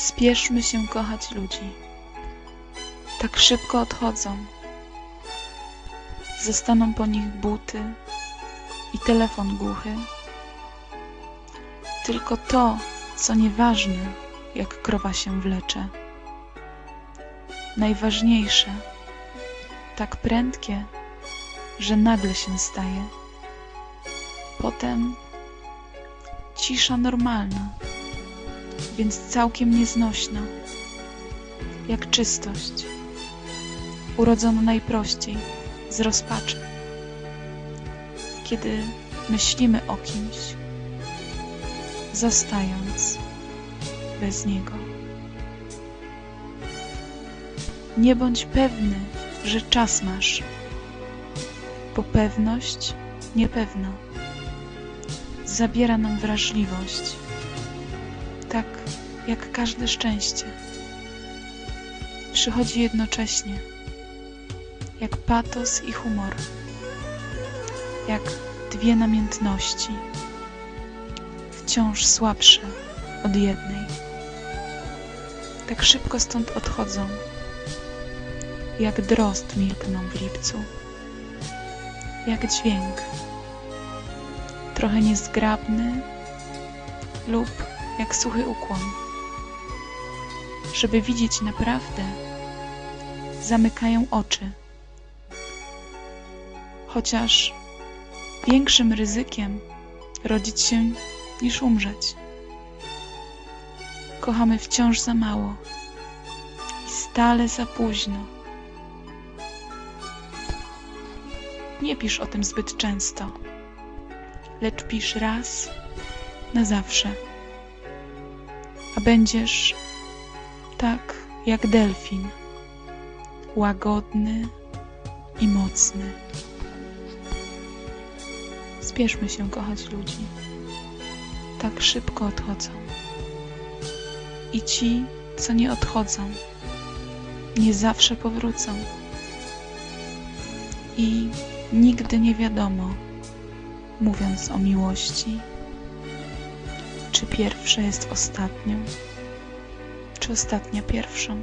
Spieszmy się kochać ludzi. Tak szybko odchodzą. Zostaną po nich buty i telefon głuchy. Tylko to, co nieważne, jak krowa się wlecze. Najważniejsze, tak prędkie, że nagle się staje. Potem cisza normalna, więc całkiem nieznośna, jak czystość, urodzona najprościej, z rozpaczy. Kiedy myślimy o kimś, zostając bez niego. Nie bądź pewny, że czas masz, bo pewność niepewna zabiera nam wrażliwość, tak jak każde szczęście. Przychodzi jednocześnie, jak patos i humor, jak dwie namiętności, wciąż słabsze od jednej. Tak szybko stąd odchodzą, jak drozd milkną w lipcu, jak dźwięk, trochę niezgrabny lub jak suchy ukłon. Żeby widzieć naprawdę, zamykają oczy. Chociaż większym ryzykiem rodzić się niż umrzeć. Kochamy wciąż za mało i stale za późno. Nie pisz o tym zbyt często, lecz pisz raz na zawsze, a będziesz tak jak delfin, łagodny i mocny. Spieszmy się kochać ludzi. Tak szybko odchodzą. I ci, co nie odchodzą, nie zawsze powrócą. I nigdy nie wiadomo, mówiąc o miłości, czy pierwsza jest ostatnią, czy ostatnia pierwszą.